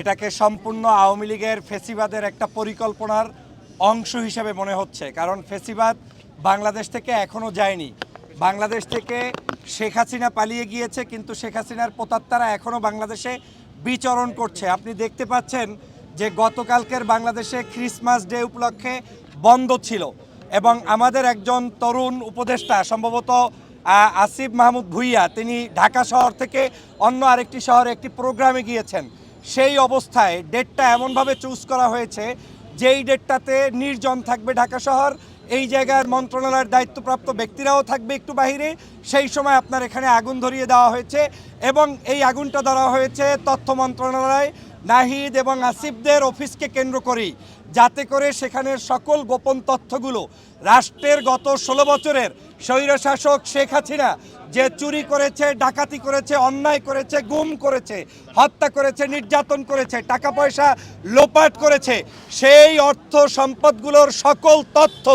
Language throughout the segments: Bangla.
এটাকে সম্পূর্ণ আওয়ামী লীগের ফেসিবাদের একটা পরিকল্পনার অংশ হিসেবে মনে হচ্ছে। কারণ ফেসিবাদ বাংলাদেশ থেকে এখনও যায়নি। বাংলাদেশ থেকে শেখ হাসিনা পালিয়ে গিয়েছে, কিন্তু শেখ হাসিনার প্রতাত্তারা এখনও বাংলাদেশে বিচরণ করছে। আপনি দেখতে পাচ্ছেন যে গতকালকের বাংলাদেশে ক্রিসমাস ডে উপলক্ষে বন্ধ ছিল এবং আমাদের একজন তরুণ উপদেষ্টা, সম্ভবত আসিফ মাহমুদ ভুইয়া, তিনি ঢাকা শহর থেকে অন্য আরেকটি শহরে একটি প্রোগ্রামে গিয়েছেন। সেই অবস্থায় ডেটটা এমনভাবে চুজ করা হয়েছে, যেই ডেটটাতে নির্জন থাকবে ঢাকা শহর, এই জায়গার মন্ত্রণালয়ের দায়িত্বপ্রাপ্ত ব্যক্তিরাও থাকবে একটু বাহিরে। সেই সময় আপনার এখানে আগুন ধরিয়ে দেওয়া হয়েছে এবং এই আগুনটা ধরা হয়েছে তথ্য মন্ত্রণালয়, নাহিদ এবং আসিফদের অফিসকে কেন্দ্র করেই, যাতে করে সেখানের সকল গোপন তথ্যগুলো রাষ্ট্রের গত ষোলো বছরের স্বৈরশাসক শেখ হাসিনা যে চুরি করেছে, ডাকাতি করেছে, অন্যায় করেছে, গুম করেছে, হত্যা করেছে, নির্যাতন করেছে, টাকা পয়সা লোপাট করেছে, সেই অর্থ সম্পদগুলোর সকল তথ্য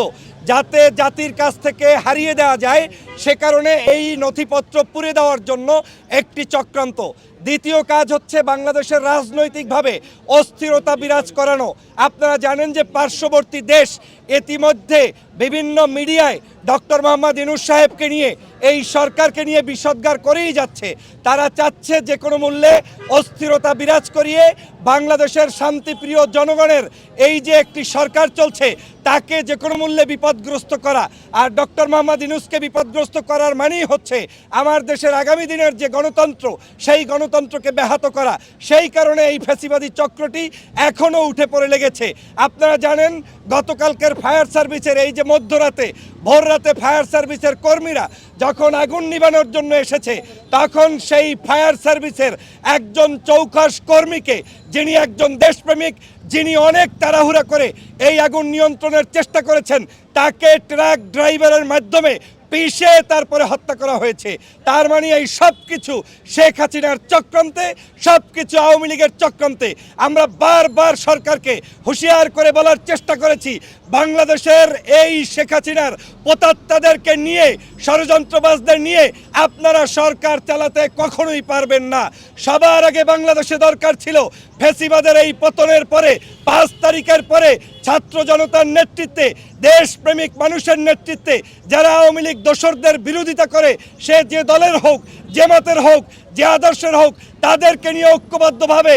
যাতে জাতির কাছ থেকে হারিয়ে দেওয়া যায়, সে কারণে এই নথিপত্র পুড়ে দেওয়ার জন্য একটি চক্রান্ত। দ্বিতীয় কাজ হচ্ছে বাংলাদেশের রাজনৈতিকভাবে অস্থিরতা বিরাজ করানো। আপনারা জানেন যে পার্শ্ববর্তী দেশ ইতিমধ্যে বিভিন্ন মিডিয়ায় ডক্টর মোহাম্মদ ইনুস সাহেবকে নিয়ে, এই সরকারকে নিয়ে বিষদগার করেই যাচ্ছে। তারা চাচ্ছে যে কোনো মূল্যে অস্থিরতা বিরাজ করিয়ে বাংলাদেশের শান্তিপ্রিয় জনগণের এই যে একটি সরকার চলছে, তাকে যে কোনো মূল্যে বিপদগ্রস্ত করা। আর ডক্টর মোহাম্মদ ইনুসকে বিপদগ্রস্ত করার মানেই হচ্ছে, আমার দেশের আগামী দিনের যে গণতন্ত্র, সেই গণতন্ত্রকে ব্যাহত করা। সেই কারণে এই ফ্যাসিবাদী চক্রটি এখনও উঠে পড়ে লেগেছে। আপনারা জানেন, গতকালকের ফায়ার সার্ভিসের এই যে মধ্যরাতে ভোর রাতে ফায়ার সার্ভিসের কর্মীরা যখন আগুন নিবানোর জন্য এসেছে, তখন সেই ফায়ার সার্ভিসের একজন চৌখাস কর্মীকে, যিনি একজন দেশপ্রেমিক, যিনি অনেক তাড়াহুড়া করে এই আগুন নিয়ন্ত্রণের চেষ্টা করেছেন, তাকে ট্রাক ড্রাইভারের মাধ্যমে পিষে তারপরে হত্যা করা হয়েছে। তার মানে এই সব কিছু শেখ হাসিনার চক্রান্তে সব কিছু আওয়ামী লীগের চক্রান্তে। আমরা বারবার সরকারকে হুঁশিয়ার করে বলার চেষ্টা করেছি, বাংলাদেশের এই শেখ হাসিনার পোতাত্তাদেরকে নিয়ে, ষড়যন্ত্রবাজদের নিয়ে আপনারা সরকার চালাতে কখনোই পারবেন না। সবার আগে বাংলাদেশে দরকার ছিল ফেসিবাদের এই পতনের পরে, পাঁচ তারিখের পরে ছাত্র জনতার নেতৃত্বে, দেশপ্রেমিক মানুষের নেতৃত্বে, যারা আওয়ামী লীগ দোসরদের বিরোধিতা করে, সে যে দলের হোক যে মতের হোক, যে আদর্শের হোক, তাদেরকে নিয়ে ঐক্যবদ্ধভাবে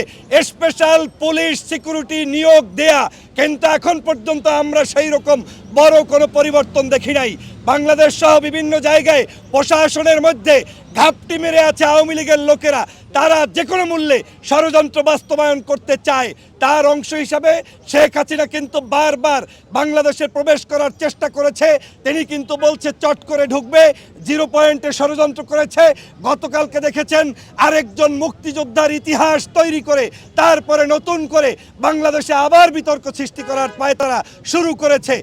স্পেশাল পুলিশ সিকিউরিটি নিয়োগ দেয়া। কিন্তু এখন পর্যন্ত আমরা সেই রকম বড় কোনো পরিবর্তন দেখি নাই। বাংলাদেশ সহ বিভিন্ন জায়গায় প্রশাসনের মধ্যে ঘাপটি মেরে আছে আওয়ামী লীগের লোকেরা। তারা যে কোনো মূল্যে ষড়যন্ত্র বাস্তবায়ন করতে চায়, তার অংশ হিসাবে শেখ হাসিনা কিন্তু বারবার বাংলাদেশে প্রবেশ করার চেষ্টা করেছে। তিনি কিন্তু বলছে, চট করে ঢুকবে, জিরো পয়েন্টে ষড়যন্ত্র করেছে। গতকালকে দেখেছেন, আরেকজন মুক্তিযোদ্ধার ইতিহাস তৈরি করে, তারপরে নতুন করে বাংলাদেশে আবার বিতর্ক সৃষ্টি করার পায় তারা শুরু করেছে।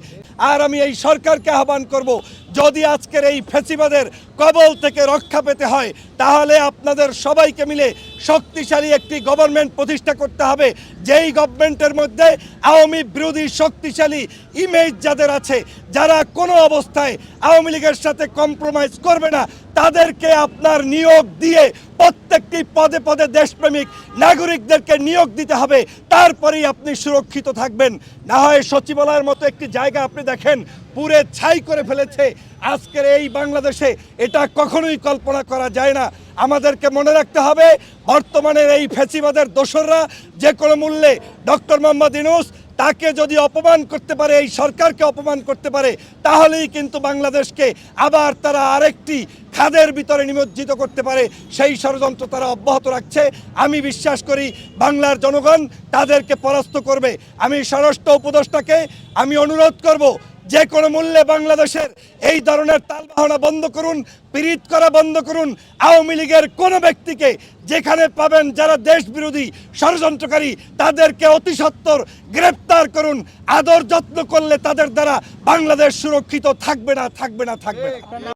আর আমি এই সরকারকে আহ্বান করব যদি আজকের এই ফেসিবাদের কবল থেকে রক্ষা পেতে হয়, তাহলে আপনাদের সবাইকে মিলে শক্তিশালী একটি গভর্নমেন্ট প্রতিষ্ঠা করতে হবে। যেই গভর্নমেন্টের মধ্যে আওয়ামী বিরোধী শক্তিশালী ইমেজ যাদের আছে, যারা কোনো অবস্থায় আওয়ামী লীগের সাথে কম্প্রোমাইজ করবে না, তাদেরকে আপনার নিয়োগ দিয়ে প্রত্যেকটি পদে পদে দেশপ্রেমিক নাগরিকদেরকে নিয়োগ দিতে হবে। তারপরেই আপনি সুরক্ষিত থাকবেন। না হয় সচিবালয়ের মতো একটি জায়গা আপনি দেখেন পুরে ছাই করে ফেলেছে আজকের এই বাংলাদেশে এটা কখনোই কল্পনা করা যায় না। আমাদেরকে মনে রাখতে হবে, বর্তমানের এই ফেসিবাদের দোসররা যে কোনো মূল্যে ডক্টর মোহাম্মদ ইনুস তাকে যদি অপমান করতে পারে, এই সরকারকে অপমান করতে পারে, তাহলেই কিন্তু বাংলাদেশকে আবার তারা আরেকটি খাদের ভিতরে নিমজ্জিত করতে পারে। সেই ষড়যন্ত্র তারা অব্যাহত রাখছে। আমি বিশ্বাস করি বাংলার জনগণ তাদেরকে পরাস্ত করবে। আমি স্বরাষ্ট্র উপদেষ্টাকে আমি অনুরোধ করব যে কোনো মূল্যে বাংলাদেশের এই ধরনের তালবাহনা বন্ধ করুন, পীড়িত করা বন্ধ করুন, আওয়ামী লীগের কোনো ব্যক্তিকে যেখানে পাবেন যারা দেশ বিরোধী ষড়যন্ত্রকারী, তাদেরকে অতি সত্বর গ্রেপ্তার করুন। আদর যত্ন করলে তাদের দ্বারা বাংলাদেশ সুরক্ষিত থাকবে না থাকবে না থাকবে না।